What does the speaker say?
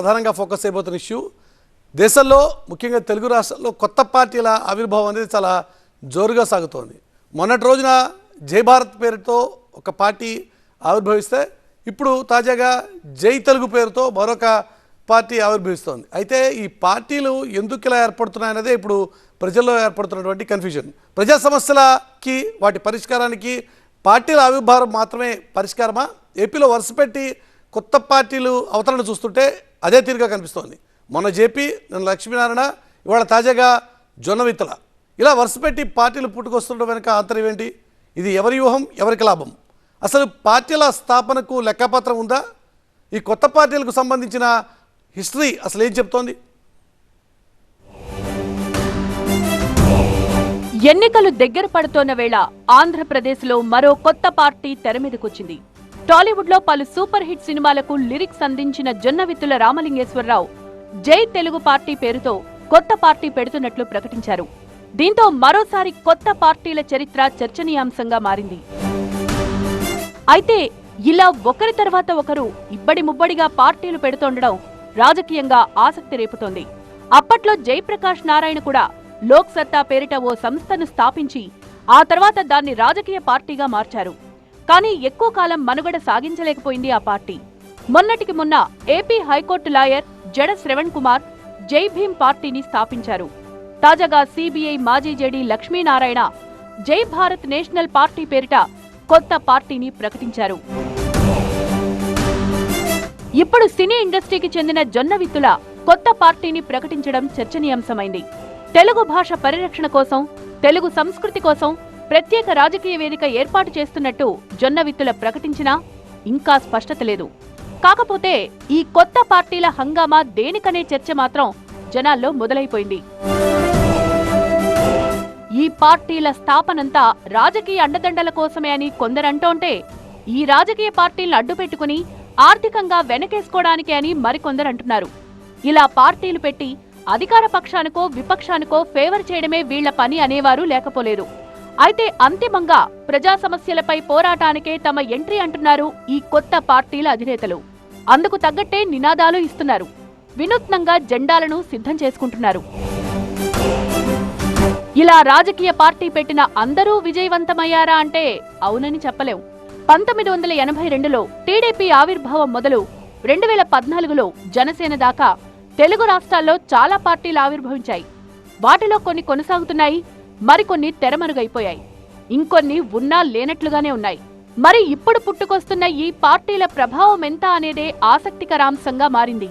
ప్రధానంగా ఫోకస్ అయిపోతున్న ఇష్యూ దేశంలో ముఖ్యంగా తెలుగు రాష్ట్రాల్లో కొత్త పార్టీల ఆవిర్భావం అనేది చాలా జోరుగా సాగుతోంది. మొన్నటి రోజున జై భారత్ పేరుతో ఒక పార్టీ ఆవిర్భవిస్తే ఇప్పుడు తాజాగా జై తెలుగు పేరుతో మరొక పార్టీ ఆవిర్భవిస్తోంది. అయితే ఈ పార్టీలు ఎందుకు ఇలా ఏర్పడుతున్నాయన్నదే ఇప్పుడు ప్రజల్లో ఏర్పడుతున్నటువంటి కన్ఫ్యూజన్ ప్రజా సమస్యలకి వాటి పరిష్కారానికి పార్టీల ఆవిర్భావం మాత్రమే పరిష్కారమా? ఏపీలో వరుసపెట్టి కొత్త పార్టీలు అవతరణ చూస్తుంటే అదే తీరుగా కనిపిస్తోంది. మొన్న జేపీ నిన్న లక్ష్మీనారాయణ ఇవాళ తాజాగా జొన్నవిత్తల ఇలా వరుసపెట్టి పార్టీలు పుట్టుకొస్తుండడం వెనుక ఆంతర్యం ఏంటి? ఇది ఎవరి వ్యూహం ఎవరికి లాభం? అసలు పార్టీల స్థాపనకు లెక్కపత్రం ఉందా? ఈ కొత్త పార్టీలకు సంబంధించిన హిస్టరీ అసలు ఏం చెప్తోంది? ఎన్నికలు దగ్గర పడుతోన్న వేళ ఆంధ్రప్రదేశ్లో మరో కొత్త పార్టీ తెరమీదకొచ్చింది టాలీవుడ్లో పలు సూపర్ హిట్ సినిమాలకు లిరిక్స్ అందించిన జొన్నవిత్తుల రామలింగేశ్వరరావు జై తెలుగు పార్టీ పేరుతో కొత్త పార్టీ పెడుతున్నట్లు ప్రకటించారు. దీంతో మరోసారి కొత్త పార్టీల చరిత్ర చర్చనీయాంశంగా మారింది. అయితే ఇలా ఒకరి తర్వాత ఒకరు ఇబ్బడి ముబ్బడిగా పార్టీలు పెడుతుండడం రాజకీయంగా ఆసక్తి రేపుతోంది. అప్పట్లో జయప్రకాష్ నారాయణ కూడా లోక్ సత్తా పేరిట ఓ సంస్థను స్థాపించి ఆ తర్వాత దాన్ని రాజకీయ పార్టీగా మార్చారు. కానీ ఎక్కువ కాలం మనుగడ సాగించలేకపోయింది ఆ పార్టీ. మొన్నటికి మొన్న ఏపీ హైకోర్టు లాయర్ జడ శ్రవణ్ కుమార్ జై భీమ్ పార్టీని స్థాపించారు. తాజాగా సిబిఐ మాజీ జేడీ లక్ష్మీనారాయణ జై భారత్ నేషనల్ పార్టీ పేరిట కొత్త పార్టీని ప్రకటించారు. ఇప్పుడు సినీ ఇండస్ట్రీకి చెందిన జొన్న విత్తుల కొత్త పార్టీని ప్రకటించడం చర్చనీయాంశమైంది. తెలుగు భాష పరిరక్షణ కోసం తెలుగు సంస్కృతి కోసం ప్రత్యేక రాజకీయ వేదిక ఏర్పాటు చేస్తున్నట్టు జొన్న విత్తుల ప్రకటించినా ఇంకా స్పష్టత లేదు. కాకపోతే ఈ కొత్త పార్టీల హంగామా దేనికనే చర్చ మాత్రం జనాల్లో మొదలైపోయింది. ఈ పార్టీల స్థాపనంతా రాజకీయ అండదండల కోసమే అని కొందరంటోంటే ఈ రాజకీయ పార్టీలను అడ్డుపెట్టుకుని ఆర్థికంగా వెనకేసుకోవడానికే అని మరికొందరంటున్నారు ఇలా పార్టీలు పెట్టి అధికార పక్షానికో విపక్షానికో ఫేవర్ చేయడమే వీళ్ళ పని అనేవారు లేకపోలేదు అయితే అంతిమంగా ప్రజా సమస్యలపై పోరాటానికే తమ ఎంట్రీ అంటున్నారు ఈ కొత్త పార్టీల అధినేతలు. అందుకు తగ్గట్టే నినాదాలు ఇస్తున్నారు. వినూత్నంగా జెండాలను సిద్ధం చేసుకుంటున్నారు. ఇలా రాజకీయ పార్టీ పెట్టిన అందరూ విజయవంతమయ్యారా అంటే అవునని చెప్పలేం. పంతొమ్మిది వందల ఎనభై రెండులో టీడీపీ ఆవిర్భావం మొదలు రెండు వేల పద్నాలుగులో జనసేన దాకా తెలుగు రాష్ట్రాల్లో చాలా పార్టీలు ఆవిర్భవించాయి. వాటిలో కొన్ని కొనసాగుతున్నాయి మరికొన్ని తెరమరుగైపోయాయి. ఇంకొన్ని ఉన్నా లేనట్లుగానే ఉన్నాయి. మరి ఇప్పుడు పుట్టుకొస్తున్న ఈ పార్టీల ప్రభావం ఎంత అనేదే ఆసక్తికరాంశంగా మారింది.